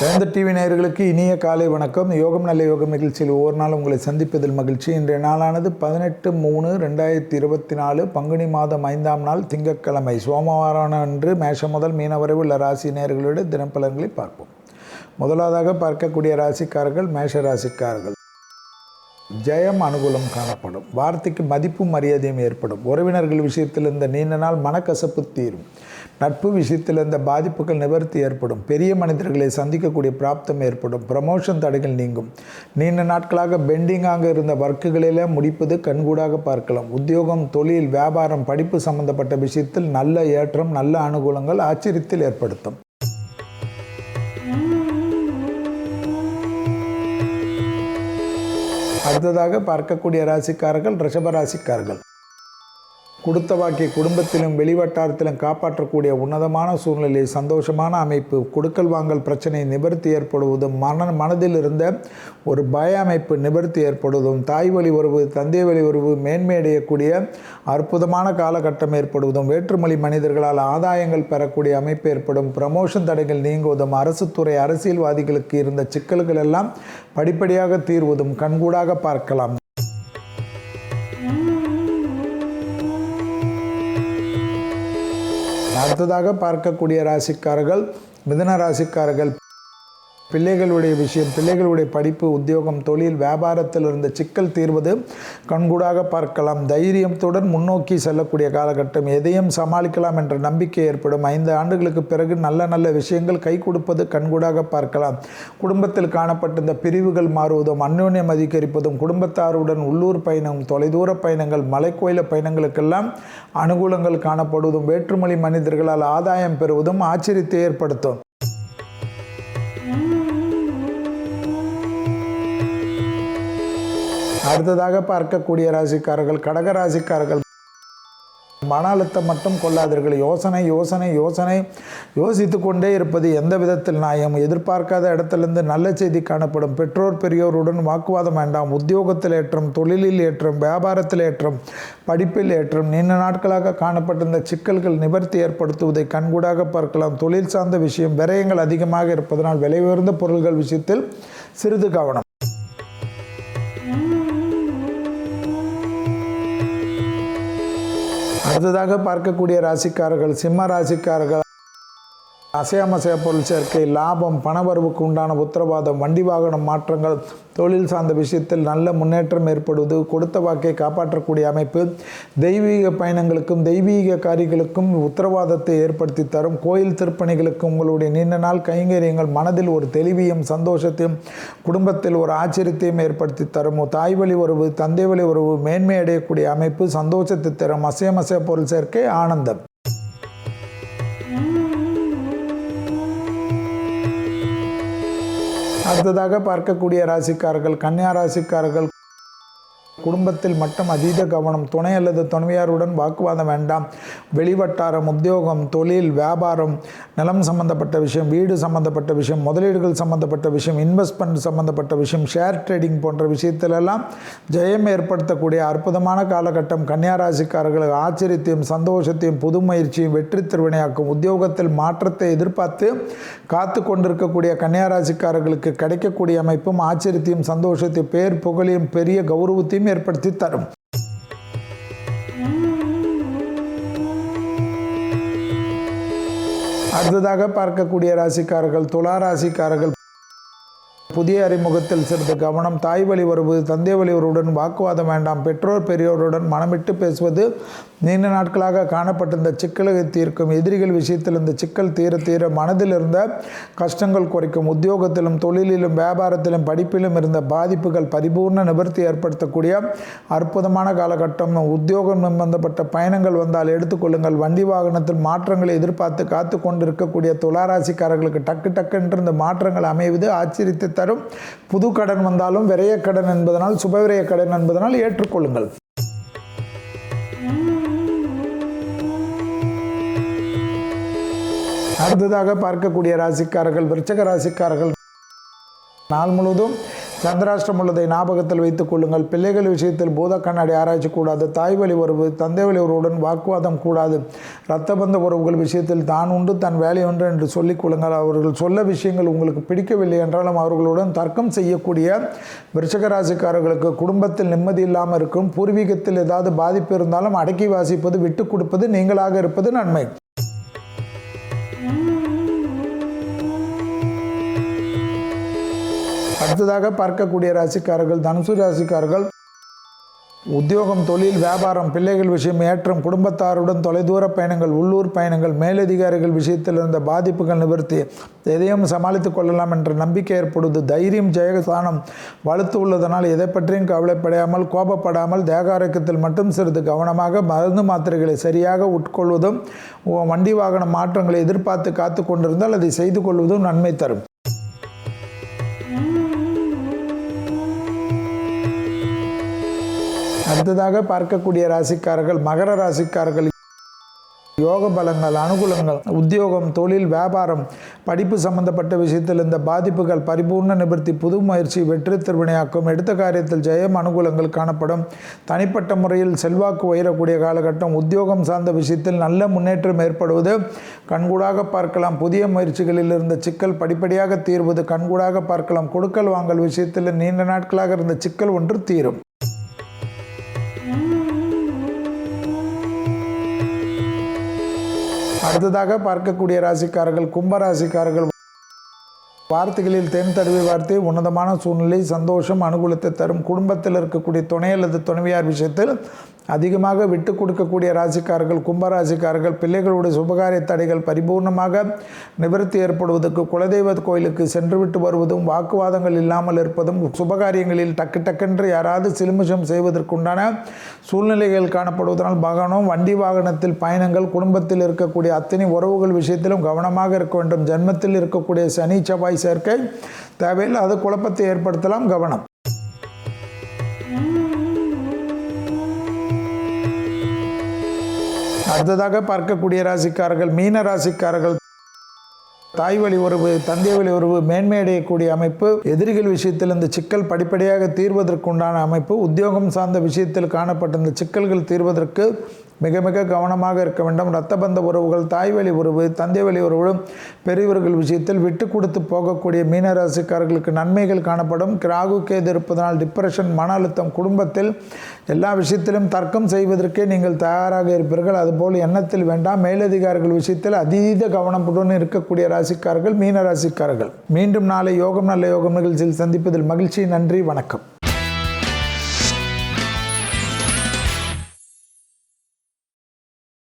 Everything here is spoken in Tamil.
சேர்ந்த டிவி நேயர்களுக்கு இனிய காலை வணக்கம். யோகம் நல்ல யோகம் நிகழ்ச்சியில் ஒவ்வொரு நாள் உங்களை சந்திப்பதில் மகிழ்ச்சி. இன்றைய நாளானது பதினெட்டு மூணு ரெண்டாயிரத்தி இருபத்தி நாலு பங்குனி மாதம் ஐந்தாம் நாள் திங்கட்கிழமை. சோமவாரம் அன்று மேஷம் முதல் மீனவரை உள்ள ராசி நேயர்களுடைய தினப்பலன்களை பார்ப்போம். முதலாவதாக பார்க்கக்கூடிய ராசிக்காரர்கள் மேஷ ராசிக்காரர்கள். ஜெயம் அனுகூலம் காணப்படும். வார்த்தைக்கு மதிப்பும் மரியாதையும் ஏற்படும். உறவினர்கள் விஷயத்தில் இருந்த நீண்ட நாள் மனக்கசப்பு தீரும். நட்பு விஷயத்தில் இருந்த பாதிப்புகள் நிவர்த்தி ஏற்படும். பெரிய மனிதர்களை சந்திக்கக்கூடிய பிராப்தம் ஏற்படும். ப்ரமோஷன் தடைகள் நீங்கும். நீண்ட நாட்களாக பெண்டிங்காக இருந்த ஒர்க்குகளிலே முடிப்பது கண்கூடாக பார்க்கலாம். உத்தியோகம் தொழில் வியாபாரம் படிப்பு சம்பந்தப்பட்ட விஷயத்தில் நல்ல ஏற்றம் நல்ல அனுகூலங்கள் ஆச்சரியத்தில் ஏற்படுத்தும். அடுத்ததாக பார்க்கக்கூடிய ராசிக்காரர்கள் ரிஷப ராசிக்காரர்கள். கொடுத்த வாக்கிய குடும்பத்திலும் வெளிவட்டாரத்திலும் காப்பாற்றக்கூடிய உன்னதமான சூழ்நிலை சந்தோஷமான அமைப்பு கொடுக்கல் வாங்கல் பிரச்சனை நிவர்த்தி ஏற்படுவதும் மன மனதில் இருந்த ஒரு பய அமைப்பு நிவர்த்தி ஏற்படுவதும் தாய் வழி உறவு தந்தை வழி உறவு மேன்மையடையக்கூடிய அற்புதமான காலகட்டம் ஏற்படுவதும் வேற்றுமொழி மனிதர்களால் ஆதாயங்கள் பெறக்கூடிய அமைப்பு ஏற்படும் ப்ரமோஷன் தடைகள் நீங்குவதும் அரசு துறை அரசியல்வாதிகளுக்கு இருந்த சிக்கல்கள் எல்லாம் படிப்படியாக தீர்வதும் கண்கூடாக பார்க்கலாம். அடுத்ததாக பார்க்கக்கூடிய ராசிக்காரர்கள் மிதன ராசிக்காரர்கள் பிள்ளைகளுடைய விஷயம் பிள்ளைகளுடைய படிப்பு உத்தியோகம் தொழில் வியாபாரத்தில் இருந்த சிக்கல் தீர்வது கண்கூடாக பார்க்கலாம். தைரியத்துடன் முன்னோக்கி செல்லக்கூடிய காலகட்டம். எதையும் சமாளிக்கலாம் என்ற நம்பிக்கை ஏற்படும். ஐந்து ஆண்டுகளுக்கு பிறகு நல்ல நல்ல விஷயங்கள் கை கொடுப்பது கண்கூடாக பார்க்கலாம். குடும்பத்தில் காணப்பட்ட இந்த பிரிவுகள் மாறுவதும் அந்யோன்யம் அதிகரிப்பதும் குடும்பத்தாருடன் உள்ளூர் பயணம் தொலைதூர பயணங்கள் மலைக்கோயில பயணங்களுக்கெல்லாம் அனுகூலங்கள் காணப்படுவதும் வேற்றுமொழி மனிதர்களால் ஆதாயம் பெறுவதும் ஆச்சரியத்தை ஏற்படுத்தும். அடுத்ததாக பார்க்கக்கூடிய ராசிக்காரர்கள் கடக ராசிக்காரர்கள். மன அழுத்தம் மட்டும் கொள்ளாதீர்கள். யோசனை யோசனை யோசனை. யோசித்து கொண்டே இருப்பது எந்த விதத்தில் நாயம் எதிர்பார்க்காத இடத்திலிருந்து நல்ல செய்தி காணப்படும். பெற்றோர் பெரியோருடன் வாக்குவாதம் வேண்டாம். உத்தியோகத்தில் ஏற்றம் தொழிலில் ஏற்றம் வியாபாரத்தில் ஏற்றம் படிப்பில் ஏற்றம் நீண்ட நாட்களாக காணப்பட்டிருந்த சிக்கல்கள் நிவர்த்தி ஏற்படுத்துவதை கண்கூடாக பார்க்கலாம். தொழில் சார்ந்த விஷயம் விரயங்கள் அதிகமாக இருப்பதனால் விலை உயர்ந்த பொருள்கள் விஷயத்தில் சிறிது கவனம். அடுத்ததாக பார்க்கக்கூடிய ராசிக்காரர்கள் சிம்ம ராசிக்காரர்கள் அசையாமசைய பொருள் சேர்க்கை லாபம் பணவரவுக்கு உண்டான உத்தரவாதம் வண்டி வாகனம் மாற்றங்கள் தொழில் சார்ந்த விஷயத்தில் நல்ல முன்னேற்றம் ஏற்படுவது கொடுத்த வாக்கை காப்பாற்றக்கூடிய அமைப்பு தெய்வீக பயணங்களுக்கும் தெய்வீக காரியங்களுக்கும் உத்தரவாதத்தை ஏற்படுத்தி தரும். கோயில் திருப்பணிகளுக்கும் உங்களுடைய நீண்ட நாள் கைங்கரியங்கள் மனதில் ஒரு தெளிவையும் சந்தோஷத்தையும் குடும்பத்தில் ஒரு ஆச்சரியத்தையும் ஏற்படுத்தி தரும். தாய் வழி உறவு தந்தை வழி உறவு மேன்மை அடையக்கூடிய அமைப்பு சந்தோஷத்தை தரும். அசையமசைய பொருள் சேர்க்கை ஆனந்தம். அடுத்ததாக பார்க்கக்கூடிய ராசிக்காரர்கள் கன்னியா ராசிக்காரர்கள் குடும்பத்தில் மட்டும் அதீத கவனம் துணை அல்லது துணைவியாருடன் வாக்குவாதம் வேண்டாம். வெளிவட்டாரம் உத்தியோகம் தொழில் வியாபாரம் நிலம் சம்பந்தப்பட்ட விஷயம் வீடு சம்பந்தப்பட்ட விஷயம் முதலீடுகள் சம்பந்தப்பட்ட விஷயம் இன்வெஸ்ட்மெண்ட் சம்பந்தப்பட்ட விஷயம் ஷேர் ட்ரேடிங் போன்ற விஷயத்திலெல்லாம் ஜெயம் ஏற்படுத்தக்கூடிய அற்புதமான காலகட்டம். கன்னியாராசிக்காரர்களுக்கு ஆச்சரியத்தையும் சந்தோஷத்தையும் புது முயற்சியும் வெற்றி திருவினையாக்கும் உத்தியோகத்தில் மாற்றத்தை எதிர்பார்த்து காத்து கொண்டிருக்கக்கூடிய கன்னியாராசிக்காரர்களுக்கு கிடைக்கக்கூடிய அமைப்பும் ஆச்சரியத்தையும் சந்தோஷத்தையும் பேர் புகழையும் பெரிய கௌரவத்தையும் ஏற்படுத்தி தரும். அடுத்ததாக பார்க்கக்கூடிய ராசிக்காரர்கள் துளா ராசிக்காரர்கள் புதிய அறிமுகத்தில் சிறிது கவனம் தாய் வழி உறவு தந்தை வழி உறவுடன் வாக்குவாதம் வேண்டாம். பெற்றோர் பெரியோருடன் மனமிட்டு பேசுவது நீண்ட நாட்களாக காணப்பட்டிருந்த சிக்கலை தீர்க்கும். எதிரிகள் விஷயத்தில் இந்த சிக்கல் தீர தீர மனதில் இருந்த கஷ்டங்கள் குறைக்கும். உத்தியோகத்திலும் தொழிலிலும் வியாபாரத்திலும் படிப்பிலும் இருந்த பாதிப்புகள் பரிபூர்ண நிவர்த்தி ஏற்படுத்தக்கூடிய அற்புதமான காலகட்டம். உத்தியோகம் சம்பந்தப்பட்ட பயணங்கள் வந்தால் எடுத்துக்கொள்ளுங்கள் வண்டி வாகனத்தில் மாற்றங்களை எதிர்பார்த்து காத்து கொண்டிருக்கக்கூடிய துளாராசிக்காரர்களுக்கு டக்கு டக்குன்ற இந்த மாற்றங்கள் அமைவது ஆச்சரியத்தை தரும். புது கடன் வந்தாலும் விரைய கடன் என்பதனால் சுபவிரைய கடன் என்பதனால் ஏற்றுக்கொள்ளுங்கள். அடுத்ததாக பார்க்கக்கூடிய ராசிக்காரர்கள் விருச்சக ராசிக்காரர்கள். நாள் முழுவதும் சந்திராஷ்டிரம் உள்ளதை ஞாபகத்தில் வைத்துக் கொள்ளுங்கள். பிள்ளைகள் விஷயத்தில் பூத கண்ணாடி ஆராய்ச்சி கூடாது. தாய் வழி உறவு தந்தை வழி உறவுடன் வாக்குவாதம் கூடாது. இரத்தபந்த உறவுகள் விஷயத்தில் தான் உண்டு தன் வேலை உண்டு என்று சொல்லிக் கொள்ளுங்கள். அவர்கள் சொல்ல விஷயங்கள் உங்களுக்கு பிடிக்கவில்லை என்றாலும் அவர்களுடன் தர்க்கம் செய்யக்கூடிய விருச்சகராசிக்காரர்களுக்கு குடும்பத்தில் நிம்மதி இல்லாமல் இருக்கும் பூர்வீகத்தில் ஏதாவது பாதிப்பு இருந்தாலும் அடக்கி வாசிப்பது விட்டு கொடுப்பது நீங்களாக இருப்பது நன்மை. அடுத்ததாக பார்க்கக்கூடிய ராசிக்காரர்கள் தனுசு ராசிக்காரர்கள் உத்தியோகம் தொழில் வியாபாரம் பிள்ளைகள் விஷயம் ஏற்றம் குடும்பத்தாருடன் தொலைதூர பயணங்கள் உள்ளூர் பயணங்கள் மேலதிகாரிகள் விஷயத்தில் இருந்த பாதிப்புகள் நிவர்த்தி. எதையும் சமாளித்துக் கொள்ளலாம் என்ற நம்பிக்கை ஏற்படுவது தைரியம் ஜெயஸ்தானம் வலுத்து உள்ளதனால் எதை பற்றியும் கவலைப்படாமல் கோபப்படாமல் தேகாரக்கத்தில் மட்டும் சிறிது கவனமாக மருந்து மாத்திரைகளை சரியாக உட்கொள்வதும் வண்டி வாகன மாற்றங்களை எதிர்பார்த்து காத்து கொண்டிருந்தால் அதை செய்து கொள்வதும் நன்மை தரும். அடுத்ததாக பார்க்கக்கூடிய ராசிக்காரர்கள் மகர ராசிக்காரர்கள். யோக பலங்கள் அனுகூலங்கள் உத்தியோகம் தொழில் வியாபாரம் படிப்பு சம்பந்தப்பட்ட விஷயத்தில் இந்த பாதிப்புகள் பரிபூர்ண நிவர்த்தி புது முயற்சி வெற்றி திருவினையாக்கும் எடுத்த காரியத்தில் ஜெயம் அனுகூலங்கள் காணப்படும். தனிப்பட்ட முறையில் செல்வாக்கு உயரக்கூடிய காலகட்டம் உத்தியோகம் சார்ந்த விஷயத்தில் நல்ல முன்னேற்றம் ஏற்படுவது. கண்கூடாக பார்க்கலாம் புதிய முயற்சிகளில் இருந்த சிக்கல் படிப்படியாக தீர்வது. கண்கூடாக பார்க்கலாம் கொடுக்கல் வாங்கல் விஷயத்தில் நீண்ட நாட்களாக இருந்த சிக்கல் ஒன்று தீரும். அடுத்ததாக பார்க்கக்கூடிய ராசிக்காரர்கள் கும்ப ராசிக்காரர்கள். வார்த்தைகளில் தென் தடவை வார்த்தை உன்னதமான சூழ்நிலை சந்தோஷம் அனுகூலத்தை தரும் குடும்பத்தில் இருக்கக்கூடிய துணை அல்லது துணைவியார் விஷயத்தில் அதிகமாக விட்டு கொடுக்கக்கூடிய ராசிக்காரர்கள் கும்பராசிக்காரர்கள் பிள்ளைகளுடைய சுபகாரிய தடைகள் பரிபூர்ணமாக நிவர்த்தி ஏற்படுவதற்கு குலதெய்வ கோயிலுக்கு சென்றுவிட்டு வருவதும் வாக்குவாதங்கள் இல்லாமல் இருப்பதும் சுபகாரியங்களில் டக்கு டக்கென்று யாராவது சிலுமிஷம் செய்வதற்குண்டான சூழ்நிலைகள் காணப்படுவதனால் மகனும் வண்டி வாகனத்தில் பயணங்கள் குடும்பத்தில் இருக்கக்கூடிய அத்தனை உறவுகள் விஷயத்திலும் கவனமாக இருக்க வேண்டும். ஜென்மத்தில் இருக்கக்கூடிய சனி செவ்வாய் சேர்க்கை தேவையில்லை. அது குழப்பத்தை ஏற்படுத்தலாம். கவனம். அடுத்ததாக பார்க்கக்கூடிய ராசிக்காரர்கள் மீன ராசிக்காரர்கள் தாய் வழி உறவு தந்தை வழி உறவு மேன்மையடையக்கூடிய அமைப்பு எதிரிகள் விஷயத்தில் இந்த சிக்கல் படிப்படியாக தீர்வதற்குண்டான அமைப்பு உத்தியோகம் சார்ந்த விஷயத்தில் காணப்பட்ட இந்த சிக்கல்கள் தீர்வதற்கு மிக மிக கவனமாக இருக்க வேண்டும். இரத்த பந்த உறவுகள் தாய்வழி உறவு தந்தைவழி உறவு பெரியவர்கள் விஷயத்தில் விட்டு கொடுத்து போகக்கூடிய மீனராசிக்காரர்களுக்கு நன்மைகள் காணப்படும். கிராகு கேது இருப்பதனால் டிப்ரெஷன் மன அழுத்தம் குடும்பத்தில் எல்லா விஷயத்திலும் தர்க்கம் செய்வதற்கே நீங்கள் தயாராக இருப்பீர்கள். அதுபோல் எண்ணத்தில் வேண்டாம். மேலதிகாரிகள் விஷயத்தில் அதீத கவனத்துடன் இருக்கக்கூடிய ராசிக்காரர்கள் மீன ராசிக்காரர்கள் மீண்டும் நாளை யோகம் நல்ல யோகம் நிகழ்ச்சியில் சந்திப்பதில் மகிழ்ச்சி. நன்றி வணக்கம்.